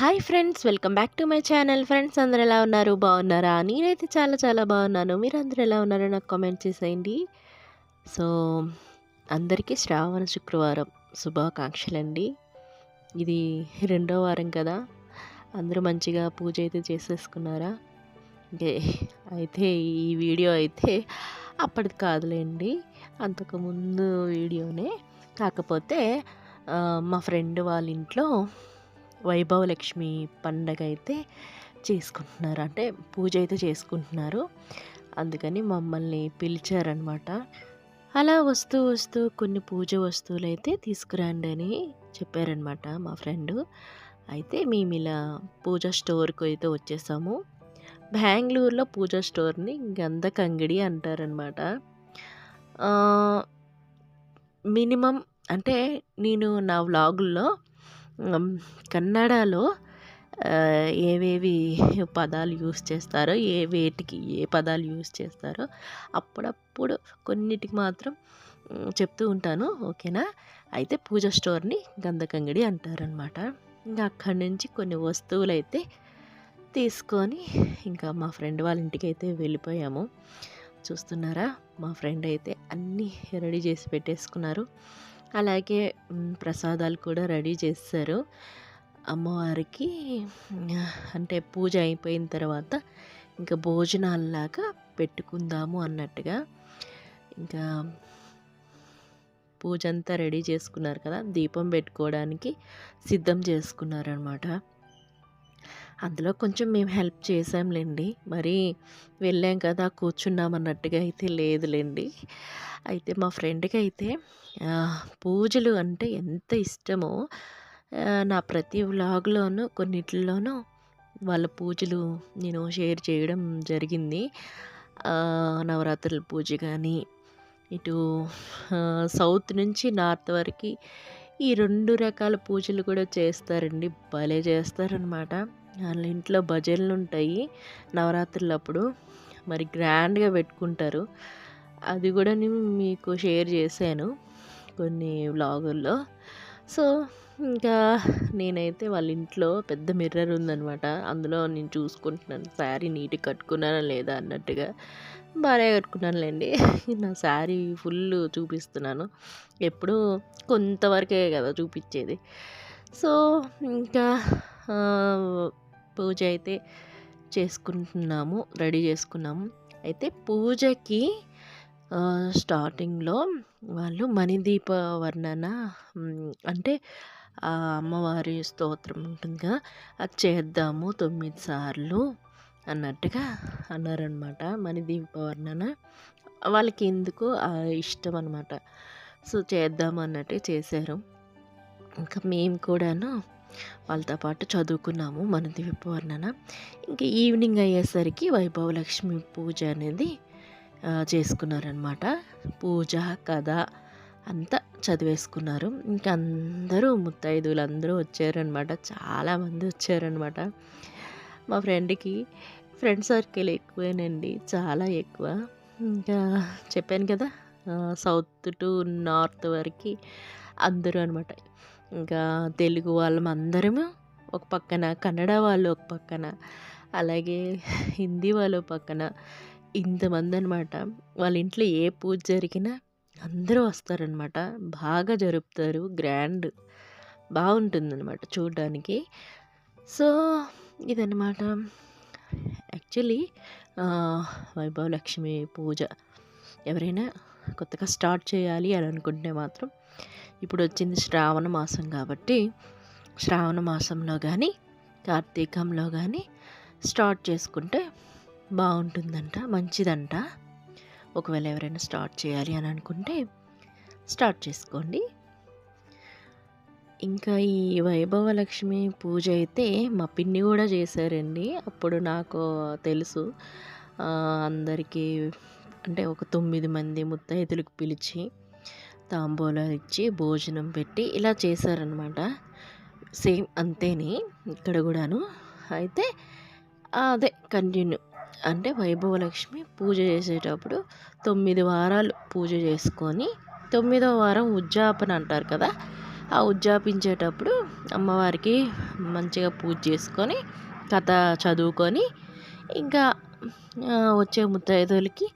Hi friends welcome back to my channel friends అందరు ఎలా ఉన్నారు? బాగున్నారా? నేనైతే చాలా చాలా బాగున్నాను. మీరు అందరు ఎలా ఉన్నారో నాకు కామెంట్ చేసేయండి. సో అందరికీ శ్రావణ శుక్రవారం శుభాకాంక్షలండి. ఇది రెండో వారం కదా. అందరూ మంచిగా పూజ అయితే చేసేసుకున్నారా? అంటే అయితే ఈ వీడియో అయితే అప్పటిది కాదులేండి. అంతకుముందు వీడియోనే. కాకపోతే మా ఫ్రెండ్ వాళ్ళ ఇంట్లో వైభవ లక్ష్మి పండగ అయితే చేసుకుంటున్నారు. అంటే పూజ అయితే చేసుకుంటున్నారు. అందుకని మమ్మల్ని పిలిచారనమాట అలా వస్తూ వస్తూ కొన్ని పూజ వస్తువులు అయితే తీసుకురండి అని చెప్పారనమాట మా ఫ్రెండ్. అయితే మేము ఇలా పూజ స్టోర్కి అయితే వచ్చేసాము. బెంగళూరులో పూజ స్టోర్ని గంధకంగిడి అంటారనమాట మినిమం అంటే నేను నా వ్లాగుల్లో కన్నడలో ఏవేవి పదాలు యూస్ చేస్తారో ఏ వేటికి ఏ పదాలు యూస్ చేస్తారో అప్పుడప్పుడు కొన్నిటికి మాత్రం చెప్తూ ఉంటాను ఓకేనా? అయితే పూజ స్టోర్ని గంధకంగిడి అంటారనమాట ఇంకా అక్కడి నుంచి కొన్ని వస్తువులు అయితే తీసుకొని ఇంకా మా ఫ్రెండ్ వాళ్ళ ఇంటికి అయితే వెళ్ళిపోయాము. చూస్తున్నారా? మా ఫ్రెండ్ అయితే అన్నీ రెడీ చేసి పెట్టేసుకున్నారు. అలాగే ప్రసాదాలు కూడా రెడీ చేస్తారు. అమ్మవారికి అంటే పూజ అయిపోయిన తర్వాత ఇంకా భోజనాల్లాగా పెట్టుకుందాము అన్నట్టుగా. ఇంకా పూజ అంతా రెడీ చేసుకున్నారు కదా దీపం పెట్టుకోవడానికి సిద్ధం చేసుకున్నారనమాట అందులో కొంచెం మేము హెల్ప్ చేసాంలేండి మరి వెళ్ళాం కదా కూర్చున్నాం అన్నట్టుగా అయితే లేదులేండి. అయితే మా ఫ్రెండ్కి అయితే పూజలు అంటే ఎంత ఇష్టమో నా ప్రతి వ్లాగ్లోనూ కొన్నిట్లోనూ వాళ్ళ పూజలు నేను షేర్ చేయడం జరిగింది. నవరాత్రుల పూజ కానీ ఇటు సౌత్ నుంచి నార్త్ వరకు ఈ రెండు రకాల పూజలు కూడా చేస్తారండి. భలే చేస్తారనమాట వాళ్ళ ఇంట్లో భజనలు ఉంటాయి నవరాత్రులప్పుడు మరి గ్రాండ్గా పెట్టుకుంటారు. అది కూడా నేను మీకు షేర్ చేశాను కొన్ని వ్లాగుల్లో. సో ఇంకా నేనైతే వాళ్ళ ఇంట్లో పెద్ద మిర్రర్ ఉందనమాట అందులో నేను చూసుకుంటున్నాను. శారీ నీట్గా కట్టుకున్నానా లేదా అన్నట్టుగా. బాగా కట్టుకున్నానులేండి. నా శారీ ఫుల్ చూపిస్తున్నాను. ఎప్పుడు కొంతవరకే కదా చూపించేది. సో ఇంకా పూజ అయితే చేసుకుంటున్నాము రెడీ చేసుకున్నాము. అయితే పూజకి స్టార్టింగ్లో వాళ్ళు మణిదీప వర్ణన అంటే ఆ అమ్మవారి స్తోత్రం ఉంటుంది కదా అది చేద్దాము తొమ్మిది సార్లు అన్నట్టుగా అన్నారనమాట మణిదీప వర్ణన వాళ్ళకి ఎందుకు ఇష్టం అనమాట సో చేద్దాము అన్నట్టు చేశారు. ఇంకా మేము కూడాను వాళ్ళతో పాటు చదువుకున్నాము మన దీప వర్ణన ఇంకా ఈవినింగ్ అయ్యేసరికి వైభవ లక్ష్మి పూజ అనేది చేసుకున్నారనమాట పూజ కథ అంతా చదివేసుకున్నారు. ఇంకా అందరూ ముత్తైదువులు అందరూ వచ్చారనమాట చాలామంది వచ్చారనమాట మా ఫ్రెండ్కి ఫ్రెండ్ సర్కిల్ ఎక్కువేనండి చాలా ఎక్కువ. ఇంకా చెప్పాను కదా సౌత్ టు నార్త్ వరకు అందరూ అనమాట ఇంకా తెలుగు వాళ్ళం అందరము ఒక పక్కన కన్నడ వాళ్ళు ఒక పక్కన అలాగే హిందీ వాళ్ళు పక్కన ఇంతమంది అనమాట వాళ్ళ ఇంట్లో ఏ పూజ జరిగినా అందరూ వస్తారనమాట. బాగా జరుపుతారు గ్రాండ్ బాగుంటుందన్నమాట చూడడానికి. సో ఇదన్నమాట యాక్చువల్లీ వైభవ లక్ష్మి పూజ. ఎవరైనా కొత్తగా స్టార్ట్ చేయాలి అని అనుకుంటే మాత్రం ఇప్పుడు వచ్చింది శ్రావణ మాసం కాబట్టి శ్రావణ మాసంలో కానీ కార్తీకంలో కానీ స్టార్ట్ చేసుకుంటే బాగుంటుందంట మంచిదంట. ఒకవేళ ఎవరైనా స్టార్ట్ చేయాలి అని అనుకుంటే స్టార్ట్ చేసుకోండి. ఇంకా ఈ వైభవ లక్ష్మి పూజ అయితే మా పిన్ని కూడా చేశారండి. అప్పుడు నాకు తెలుసు. అందరికీ అంటే ఒక తొమ్మిది మంది ముత్తైదులకు పిలిచి తాంబూలాలు ఇచ్చి భోజనం పెట్టి ఇలా చేశారనమాట సేమ్ అంతేనే ఇక్కడ కూడాను. అయితే అదే కంటిన్యూ. అంటే వైభవ లక్ష్మి పూజ చేసేటప్పుడు తొమ్మిది వారాలు పూజ చేసుకొని తొమ్మిదో వారం ఉజ్జాపన అంటారు కదా ఆ ఉజ్జాపించేటప్పుడు అమ్మవారికి మంచిగా పూజ చేసుకొని కథ చదువుకొని ఇంకా వచ్చే ముత్తైదులకి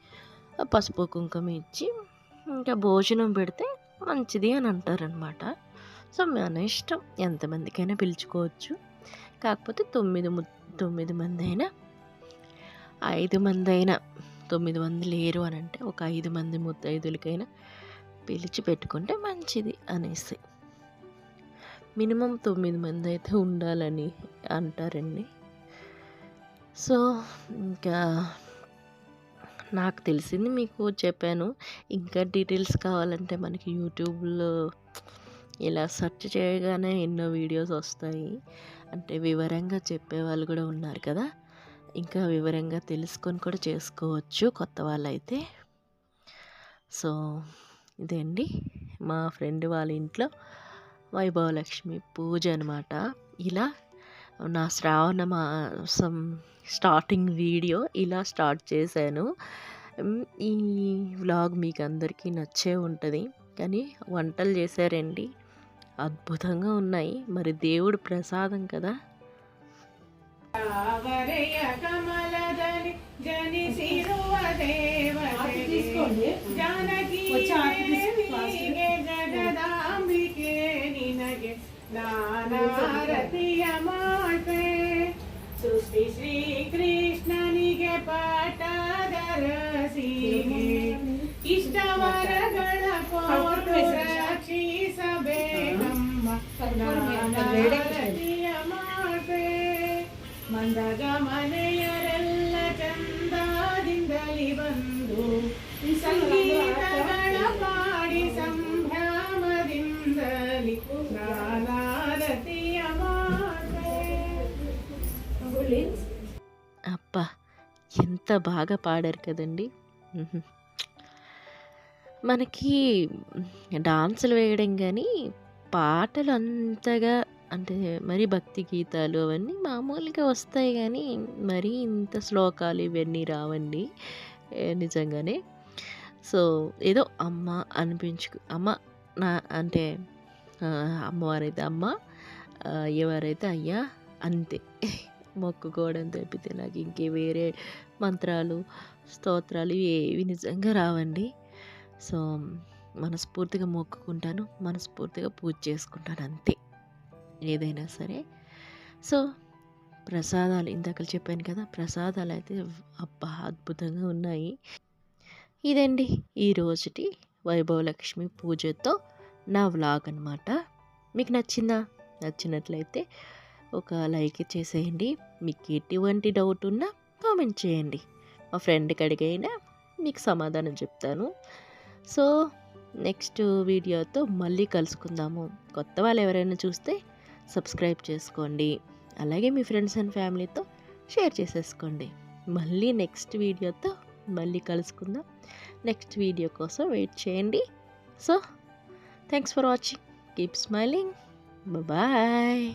పసుపు కుంకుమ ఇచ్చి ఇంకా భోజనం పెడితే మంచిది అని అంటారనమాట సో మన ఇష్టం. ఎంతమందికైనా పిలుచుకోవచ్చు. కాకపోతే తొమ్మిది తొమ్మిది మంది అయినా ఐదు మంది అయినా తొమ్మిది మంది లేరు అని అంటే ఒక ఐదు మంది ముత్తైదులకైనా పిలిచి పెట్టుకుంటే మంచిది అనేసి. మినిమం తొమ్మిది మంది అయితే ఉండాలని అంటారండి. సో ఇంకా నాకు తెలిసింది మీకు చెప్పాను. ఇంకా డీటెయిల్స్ కావాలంటే మనకి యూట్యూబ్లో ఇలా సెర్చ్ చేయగానే ఎన్నో వీడియోస్ వస్తాయి. అంటే వివరంగా చెప్పేవాళ్ళు కూడా ఉన్నారు కదా. ఇంకా వివరంగా తెలుసుకొని కూడా చేసుకోవచ్చు కొత్త వాళ్ళైతే. సో ఇదే అండి మా ఫ్రెండ్ వాళ్ళ ఇంట్లో వైభవలక్ష్మి పూజ అనమాట ఇలా నా శ్రావణ మాసం స్టార్టింగ్ వీడియో ఇలా స్టార్ట్ చేశాను. ఈ వ్లాగ్ మీకు అందరికీ నచ్చే ఉంటుంది. కానీ వంటలు చేశారండి. అద్భుతంగా ఉన్నాయి. మరి దేవుడు ప్రసాదం కదా? ಮಂದಗ ಮನೆಯರೆಲ್ಲ ಚಂದಾದಿಂದಲಿ ಬಂದು ಸಂಗೀತಗಳ ಪಾಡಿ ಸಂಭ್ರಮದಿಂದಲಿ ನಾನಾರತಿಯ ಮಾತೆ అబ్బా ఎంత బాగా పాడారు కదండి మ్హూ. మనకి డాన్సులు వేయడం కానీ పాటలు అంతగా అంటే మరి భక్తి గీతాలు అవన్నీ మామూలుగా వస్తాయి కానీ మరీ ఇంత శ్లోకాలు ఇవన్నీ రావండి నిజంగానే. సో ఏదో అమ్మ అనిపించుకు అమ్మ నా అంటే అమ్మవారైతే అమ్మ ఎవరైతే అయ్యవారైతే అయ్యా అంతే. మొక్కుకోవడం తప్పితే నాకు ఇంకే వేరే మంత్రాలు స్తోత్రాలు ఏవి నిజంగా రావండి. సో మనస్ఫూర్తిగా మొక్కుకుంటాను మనస్ఫూర్తిగా పూజ చేసుకుంటాను అంతే. ఏదైనా సరే. సో ప్రసాదాలు ఇందాక చెప్పాను కదా ప్రసాదాలు అయితే అబ్బా అద్భుతంగా ఉన్నాయి. ఇదండి ఈ రోజుటి వైభవలక్ష్మి పూజతో నా వ్లాగ్ అనమాట మీకు నచ్చిందా? నచ్చినట్లయితే ఒక లైక్ చేసేయండి. మీకు ఎటువంటి డౌట్ ఉన్నా కామెంట్ చేయండి. మా ఫ్రెండ్కి అడిగైనా మీకు సమాధానం చెప్తాను. సో నెక్స్ట్ వీడియోతో మళ్ళీ కలుసుకుందాము. కొత్త వాళ్ళు ఎవరైనా చూస్తే సబ్స్క్రైబ్ చేసుకోండి. అలాగే మీ ఫ్రెండ్స్ అండ్ ఫ్యామిలీతో షేర్ చేసేసుకోండి. మళ్ళీ నెక్స్ట్ వీడియోతో మళ్ళీ కలుసుకుందాం. నెక్స్ట్ వీడియో కోసం వెయిట్ చేయండి. So thanks for watching keep smiling bye